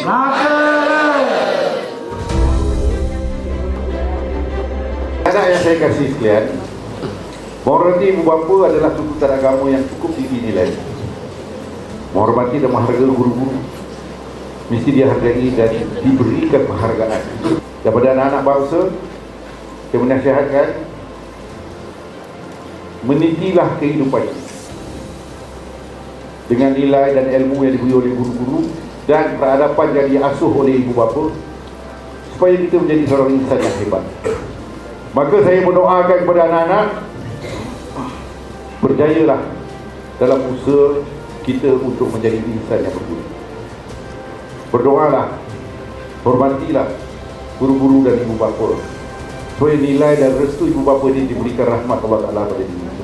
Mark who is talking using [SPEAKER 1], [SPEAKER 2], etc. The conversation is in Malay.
[SPEAKER 1] Anak yang saya kasih sekalian, menghormati ibu bapa adalah tuntutan agama yang cukup tinggi nilai. Menghormati dan menghargai guru-guru mesti dihargai dan diberikan penghargaan. Daripada anak-anak bangsa, saya menasihatkan menitilah kehidupan dengan nilai dan ilmu yang diberi oleh guru-guru dan peradaban yang diasuh oleh ibu bapa supaya kita menjadi seorang insan yang hebat. Maka saya berdoakan kepada anak-anak berjayalah dalam usaha kita untuk menjadi insan yang berguna. Berdoalah, hormatilah guru-guru dan ibu bapa supaya nilai dan restu ibu bapa ini diberikan rahmat Allah Taala pada diri.